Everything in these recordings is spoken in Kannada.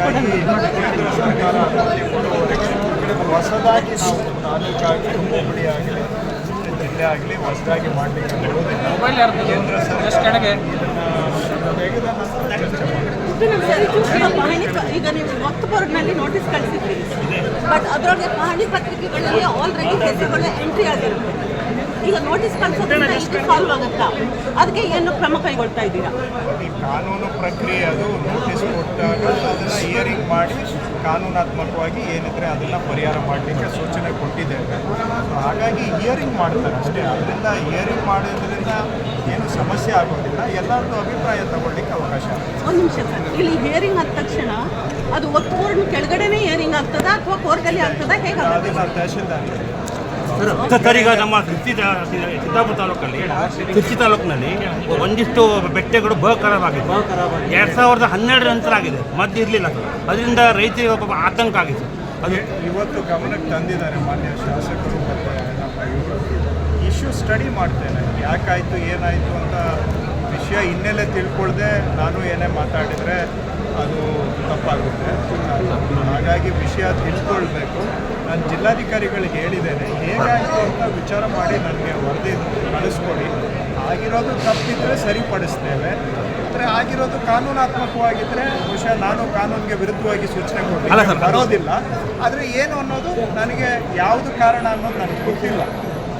ಹಾಗಾಗಿ ಸರ್ಕಾರ ಹೊಸದಾಗಿ ನಾವು ತಾಲೂಕಾಗಲಿ ಹೋಬಳಿ ಆಗಲಿ ಜಿಲ್ಲೆ ಆಗಲಿ ಹೊಸದಾಗಿ ಮಾಡಲಿಕ್ಕೆ ಬರುವುದಿಲ್ಲ ಕೇಂದ್ರ ಸರ್ಕಾರ. ಇದನ್ನು ಚರ್ಚೆ ಮಾಡಿ ಈಗ ನೀವು ವಕ್ತ್ ಬೋರ್ಡ್ನಲ್ಲಿ ನೋಟಿಸ್ ಕಳಿಸಿದ್ರಿ. ಬಟ್ ಅದರೊಳಗೆ ಪಹಣಿ ಪತ್ರಿಕೆಗಳಲ್ಲಿ ಆಲ್ರೆಡಿ ಹೆಸರುಗಳು ಎಂಟ್ರಿ ಆಗಿರುತ್ತೆ. ಈಗ ನೋಟಿಸ್ ಕಳಿಸೋದ್ರಿಂದ ಇದು ಸಾಲ್ವ್ ಆಗುತ್ತಾ? ಅದಕ್ಕೆ ಏನು ಕ್ರಮ ಕೈಗೊಳ್ತಾ ಇದ್ದೀರಾ? ಈ ಕಾನೂನು ಪ್ರಕ್ರಿಯೆ ಅದು ನೋಟಿಸ್ ಕೊಟ್ಟಾಗ ಮಾಡಿ ಕಾನೂನಾತ್ಮಕವಾಗಿ ಏನಿದ್ರೆ ಅದನ್ನು ಪರಿಹಾರ ಮಾಡಲಿಕ್ಕೆ ಸೂಚನೆ ಕೊಟ್ಟಿದ್ದೇವೆ. ಹಾಗಾಗಿ ಹಿಯರಿಂಗ್ ಮಾಡ್ತಾರೆ ಅಷ್ಟೇ. ಅದರಿಂದ ಹಿಯರಿಂಗ್ ಮಾಡೋದ್ರಿಂದ ಏನು ಸಮಸ್ಯೆ ಆಗೋದಿಲ್ಲ. ಎಲ್ಲರದ್ದು ಅಭಿಪ್ರಾಯ ತಗೊಳ್ಳಿಕ್ಕೆ ಅವಕಾಶ. ಒಂದು ನಿಮಿಷ ಸರ್. ಇಲ್ಲಿ ಹಿಯರಿಂಗ್ ಆದ ತಕ್ಷಣ ಅದು ಒತ್ತು ಕೆಳಗಡೆನೇ ಹಿಯರಿಂಗ್ ಆಗ್ತದಾ ಅಥವಾ ಕೋರ್ಟಲ್ಲಿ ಆಗ್ತದಾ? ಹೇಗೆ ಅದನ್ನು ತಹಶೀಲ್ದಾರ್ ಈಗ ನಮ್ಮ ಕೃಷಿ ಸಿದ್ದಾಪುರ ತಾಲೂಕಲ್ಲಿ ಕೃಷಿ ತಾಲೂಕಿನಲ್ಲಿ ಒಂದಿಷ್ಟು ಬೆಟ್ಟಗಳು ಖರಾಬ್ ಆಗಿದೆ ಎರಡು ಸಾವಿರದ ಹನ್ನೆರಡರ ನಂತರ ಆಗಿದೆ. ಮದ್ದು ಇರಲಿಲ್ಲ ಅದರಿಂದ ರೈತರಿಗೆ ಒಬ್ಬ ಆತಂಕ ಆಗಿದೆ ಅದು ಇವತ್ತು ಗಮನಕ್ಕೆ ತಂದಿದ್ದಾರೆ ಮಾನ್ಯ ಶಾಸಕರು ಇಶ್ಯೂ ಸ್ಟಡಿ ಮಾಡ್ತೇನೆ. ಯಾಕಾಯಿತು, ಏನಾಯಿತು ಅಂತ ವಿಷಯ ಹಿನ್ನೆಲೆ ತಿಳ್ಕೊಳ್ದೆ ನಾನು ಏನೇ ಮಾತಾಡಿದರೆ ಅದು ತಪ್ಪಾಗುತ್ತೆ. ಹಾಗಾಗಿ ವಿಷಯ ತಿಳ್ಕೊಳ್ಬೇಕು. ನಾನು ಜಿಲ್ಲಾಧಿಕಾರಿಗಳಿಗೆ ಹೇಳಿದ್ದೇನೆ ಹೇಗಾಯಿತು ಅಂತ ವಿಚಾರ ಮಾಡಿ ನನಗೆ ವರದಿ ಕಳಿಸ್ಕೊಡಿ. ಆಗಿರೋದು ತಪ್ಪಿದ್ರೆ ಸರಿಪಡಿಸ್ತೇವೆ. ಅಂದರೆ ಆಗಿರೋದು ಕಾನೂನಾತ್ಮಕವಾಗಿದ್ದರೆ ಬಹುಶಃ ನಾನು ಕಾನೂನಿಗೆ ವಿರುದ್ಧವಾಗಿ ಸೂಚನೆ ಅದು- ಬರೋದಿಲ್ಲ. ಆದರೆ ಏನು ಅನ್ನೋದು ನನಗೆ ಯಾವುದು ಕಾರಣ ಅನ್ನೋದು ನನಗೆ ಗೊತ್ತಿಲ್ಲ.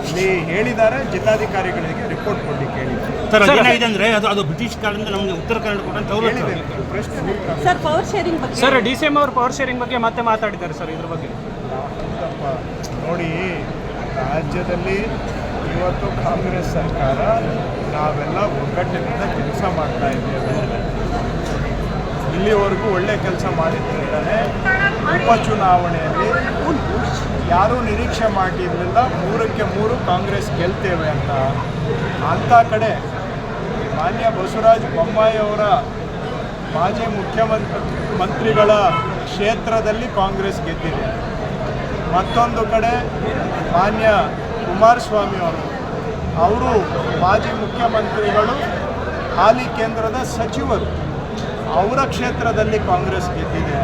ಇಲ್ಲಿ ಹೇಳಿದ್ದಾರೆ ಜಿಲ್ಲಾಧಿಕಾರಿಗಳಿಗೆ ರಿಪೋರ್ಟ್ ಕೊಡ್ಲಿಕ್ಕೆ ಹೇಳಿದ್ದಾರೆ. ಸರ್ ಅದೇನಾಗಿದೆ ಅಂದರೆ ಅದು ಅದು ಬ್ರಿಟಿಷ್ ಕಾಲದಿಂದ ನಮಗೆ Uttara Kannada sir power sharing ಬಗ್ಗೆ ಸರ್ ಡಿ ಸಿ ಎಂ ಅವರು ಪವರ್ ಶೇರಿಂಗ್ ಬಗ್ಗೆ ಮತ್ತೆ ಮಾತಾಡಿದ್ದಾರೆ ಸರ್ ಇದ್ರ ಬಗ್ಗೆ. ಹೌದಪ್ಪ ನೋಡಿ, ರಾಜ್ಯದಲ್ಲಿ ಇವತ್ತು ಕಾಂಗ್ರೆಸ್ ಸರ್ಕಾರ ನಾವೆಲ್ಲ ಒಗ್ಗಟ್ಟಿನಿಂದ ಕೆಲಸ ಮಾಡ್ತಾ ಇದ್ದೇವೆ. ಇಲ್ಲಿವರೆಗೂ ಒಳ್ಳೆ ಕೆಲಸ ಮಾಡಿದ್ರಿಂದಲೇ ಉಪಚುನಾವಣೆಯಲ್ಲಿ ಯಾರೂ ನಿರೀಕ್ಷೆ ಮಾಡಿರಲಿಲ್ಲ ಮೂರಕ್ಕೆ ಮೂರು ಕಾಂಗ್ರೆಸ್ ಗೆಲ್ತೇವೆ ಅಂತ. ಅಂಥ ಕಡೆ ಮಾನ್ಯ ಬಸವರಾಜ ಬೊಮ್ಮಾಯಿ ಅವರ ಮಾಜಿ ಮುಖ್ಯಮಂತ್ರಿ, ಮಂತ್ರಿಗಳ ಕ್ಷೇತ್ರದಲ್ಲಿ ಕಾಂಗ್ರೆಸ್ ಗೆದ್ದಿದೆ. ಮತ್ತೊಂದು ಕಡೆ ಮಾನ್ಯ ಕುಮಾರಸ್ವಾಮಿ ಅವರು. ಅವರು ಮಾಜಿ ಮುಖ್ಯಮಂತ್ರಿಗಳು, ಹಾಲಿ ಕೇಂದ್ರದ ಸಚಿವರು. ಅವರ ಕ್ಷೇತ್ರದಲ್ಲಿ ಕಾಂಗ್ರೆಸ್ ಗೆದ್ದಿದೆ.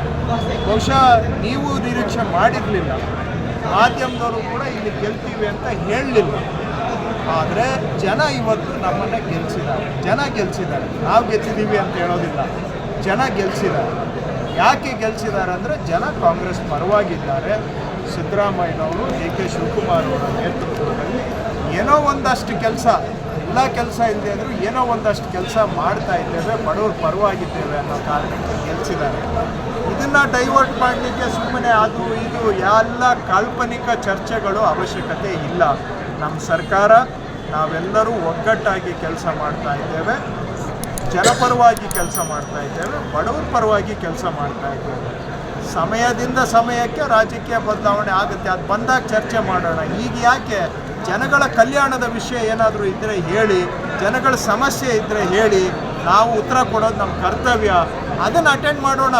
ಬಹುಶಃ ನೀವು ನಿರೀಕ್ಷೆ ಮಾಡಿರಲಿಲ್ಲ. ಮಾಧ್ಯಮದವರು ಕೂಡ ಇಲ್ಲಿ ಗೆಲ್ತೀವಿ ಅಂತ ಹೇಳಲಿಲ್ಲ. ಆದರೆ ಜನ ಇವತ್ತು ನಮ್ಮನ್ನು ಗೆಲ್ಲಿಸಿದ್ದಾರೆ ಜನ ಗೆಲ್ಲಿಸಿದ್ದಾರೆ ನಾವು ಗೆದ್ದಿದ್ದೀವಿ ಅಂತ ಹೇಳೋದಿಲ್ಲ. ಜನ ಗೆಲ್ಲಿಸಿದ್ದಾರೆ ಯಾಕೆ ಗೆಲ್ಲಿಸಿದ್ದಾರೆ ಅಂದರೆ ಜನ ಕಾಂಗ್ರೆಸ್ ಪರವಾಗಿದ್ದಾರೆ. ಸಿದ್ದರಾಮಯ್ಯನವರು ಡಿ ಕೆ ಶಿವಕುಮಾರ್ ಅವರ ನೇತೃತ್ವದಲ್ಲಿ ಏನೋ ಒಂದಷ್ಟು ಕೆಲಸ, ಎಲ್ಲ ಕೆಲಸ ಇಲ್ಲದೆ ಅಂದರೂ ಏನೋ ಒಂದಷ್ಟು ಕೆಲಸ ಮಾಡ್ತಾ ಇದ್ದೇವೆ, ಬಡವ್ರ ಪರವಾಗಿದ್ದೇವೆ ಅನ್ನೋ ಕಾರಣಕ್ಕೆ ಗೆಲ್ಲಿಸಿದ್ದಾರೆ ಇದನ್ನು ಡೈವರ್ಟ್ ಮಾಡಲಿಕ್ಕೆ ಸುಮ್ಮನೆ ಅದು, ಇದು, ಎಲ್ಲ ಕಾಲ್ಪನಿಕ ಚರ್ಚೆಗಳು ಅವಶ್ಯಕತೆ ಇಲ್ಲ. ನಮ್ಮ ಸರ್ಕಾರ, ನಾವೆಲ್ಲರೂ ಒಗ್ಗಟ್ಟಾಗಿ ಕೆಲಸ ಮಾಡ್ತಾ ಇದ್ದೇವೆ. ಜನಪರವಾಗಿ ಕೆಲಸ ಮಾಡ್ತಾ ಇದ್ದೇವೆ, ಬಡವರ ಪರವಾಗಿ ಕೆಲಸ ಮಾಡ್ತಾ ಇದ್ದೇವೆ. ಸಮಯದಿಂದ ಸಮಯಕ್ಕೆ ರಾಜಕೀಯ ಬದಲಾವಣೆ ಆಗುತ್ತೆ. ಅದು ಬಂದಾಗ ಚರ್ಚೆ ಮಾಡೋಣ. ಈಗ ಯಾಕೆ ಜನಗಳ ಕಲ್ಯಾಣದ ವಿಷಯ ಏನಾದರೂ ಇದ್ದರೆ ಹೇಳಿ, ಜನಗಳ ಸಮಸ್ಯೆ ಇದ್ದರೆ ಹೇಳಿ, ನಾವು ಉತ್ತರ ಕೊಡೋದು ನಮ್ಮ ಕರ್ತವ್ಯ. ಅದನ್ನು ಅಟೆಂಡ್ ಮಾಡೋಣ.